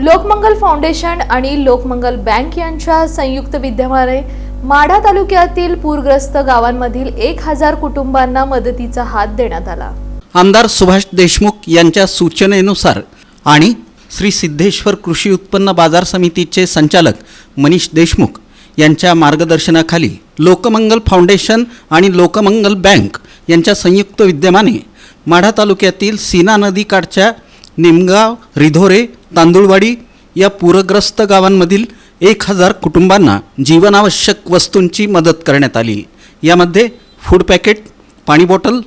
Lokmangal foundation आणि Lokmangal bank यांच्या संयुक्त विद्यमाने माढा तालुक्यातील पूरग्रस्त गावांमधील एक हजार कुटुंबांना मदतीचा हात देण्यात आला. आमदार सुभाष देशमुख यांच्या सूचनेनुसार आणि श्री सिद्धेश्वर कृषी उत्पन्न बाजार समितीचे संचालक मनीष देशमुख यांच्या मार्गदर्शनाखाली लोकमंगल फाउंडेशन आणि लोकमंगल बँक यांच्या संयुक्त विद्यमाने माढा तालुक्यातील सीना नदीकाठच्या निमगाव रिधोरे तांदुळवाडी या पूरग्रस्त गावांमधील एक हजार कुटुंबांना जीवनावश्यक वस्तूंची मदत करण्यात आली. यामध्ये फूड पॅकेट पाणी bottle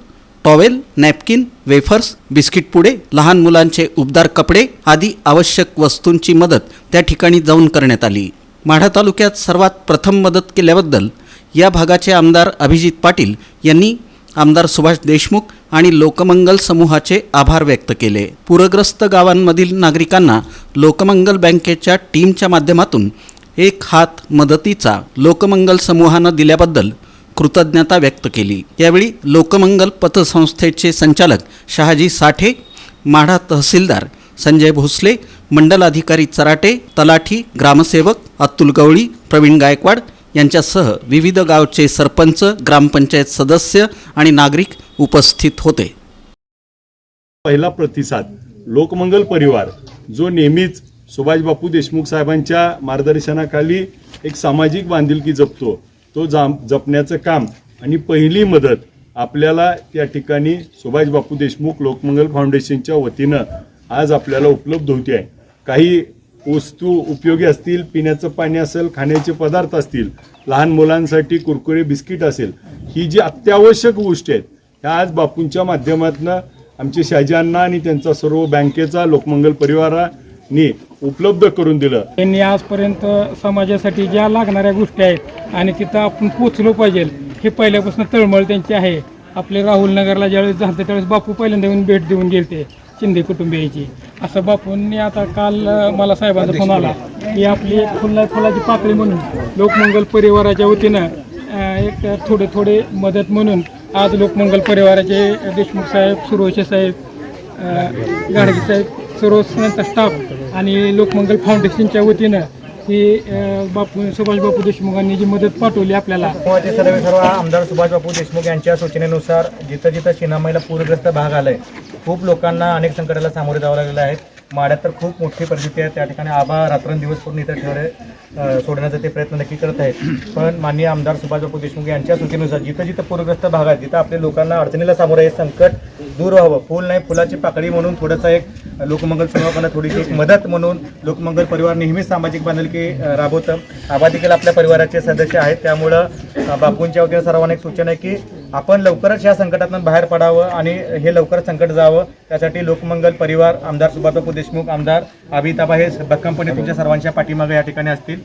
towel napkin wafers biscuit पुडे लहान मुलांचे उबदार कपडे आदी आवश्यक वस्तूंची मदत त्या ठिकाणी जाऊन करण्यात आली. माढा तालुक्यात सर्वात प्रथम मदत केल्याबद्दल या भागाचे आमदार अभिजित पाटील यांनी आमदार सुभाष देशमुख आणि लोकमंगल समूहाचे आभार व्यक्त केले. पूरग्रस्त गावांमधील नागरिकांना लोकमंगल बँकेच्या टीमच्या माध्यमातून एक हात मदतीचा लोकमंगल समूहानं दिल्याबद्दल कृतज्ञता व्यक्त केली. यावेळी लोकमंगल पतसंस्थेचे संचालक शहाजी साठे माढा तहसीलदार संजय भोसले मंडलाधिकारी चराटे तलाठी ग्रामसेवक अतुल गवळी प्रवीण गायकवाड यांच्यासह विविध गावचे सरपंच ग्रामपंचायत सदस्य आणि नागरिक उपस्थित होते. पहिला प्रतिसाद लोकमंगल परिवार जो नेहमीच सुभाष बापू देशमुख साहेबांच्या मार्गदर्शनाखाली एक सामाजिक बांधिलकी जपतो तो जाम जपण्याचं काम आणि पहिली मदत आपल्याला त्या ठिकाणी सुभाष बापू देशमुख लोकमंगल फाउंडेशनच्या वतीनं आज आपल्याला उपलब्ध होते आहे. काही वस्तू उपयोगी असतील पिण्याचं पाणी असेल खाण्याचे पदार्थ असतील लहान मुलांसाठी कुरकुरे बिस्किट असेल ही जी अत्यावश्यक गोष्टी आहेत ह्या आज बापूंच्या माध्यमातून आमचे शहाजीअण्णा आणि त्यांचा सर्व बँकेचा लोकमंगल परिवाराने उपलब्ध करून दिलं. त्यांनी आजपर्यंत समाजासाठी ज्या लागणाऱ्या गोष्टी आहेत आणि तिथं आपण पोचलो पाहिजे हे पहिल्यापासून तळमळ त्यांची आहे. आपले राहुल नगरला ज्यावेळेस झालं त्यावेळेस बापू पहिल्यांदा येऊन भेट देऊन गेलते. शिंदे कुटुंबियाची असं बापूंनी आता काल मला साहेबांचा फोन आला. की आपली एक फुला फुलाची पाकळी म्हणून लोकमंगल परिवाराच्या वतीनं एक थोडे थोडे मदत म्हणून आज लोकमंगल परिवाराचे देशमुख साहेब सुरोशे साहेब गाडगे साहेब सर्व स्टाफ आणि लोकमंगल फाउंडेशनच्या वतीनं ही बापू सुभाष बापू देशमुखांनी जी मदत पाठवली आपल्याला. सर्व सर्व आमदार सुभाषबापू देशमुख यांच्या सूचनेनुसार जिथं जिथं चिनामाईला पूरग्रस्त भाग आलाय खूप लोकांना अनेक संकटाला सामोरे जावं लागलेलं आहे. माड्यात तर खूप मोठी परिस्थिती आहे. त्या ठिकाणी आबा रात्रंदिवस करून इथं ठेवले सोडण्याचा ते प्रयत्न नक्की करत आहेत. पण माननीय आमदार सुभाषबापू देशमुख यांच्या सूचनेनुसार जिथं जिथं पूरग्रस्त भाग आहे तिथं आपल्या लोकांना अडचणीला सामोरं हे संकट दूर व्हावं. फुल नाही फुलाची पाकळी म्हणून थोडंसं एक लोकमंगल समूहाकडनं थोडीशी एक मदत म्हणून लोकमंगल परिवार नेहमीच सामाजिक बांधिलकी राबवतं. आबा देखील आपल्या परिवाराचे सदस्य आहेत. त्यामुळं बापूंच्या वगैरे सर्वांना एक सूचना आहे की आपण लवकरच या संकटातून बाहेर पडावं आणि हे लवकरच संकट जावं. त्यासाठी लोकमंगल परिवार आमदार सुभाषबापू देशमुख आमदार अभिताबा हे भक्कमपणे तुमच्या सर्वांच्या पाठीमागे या ठिकाणी असतील.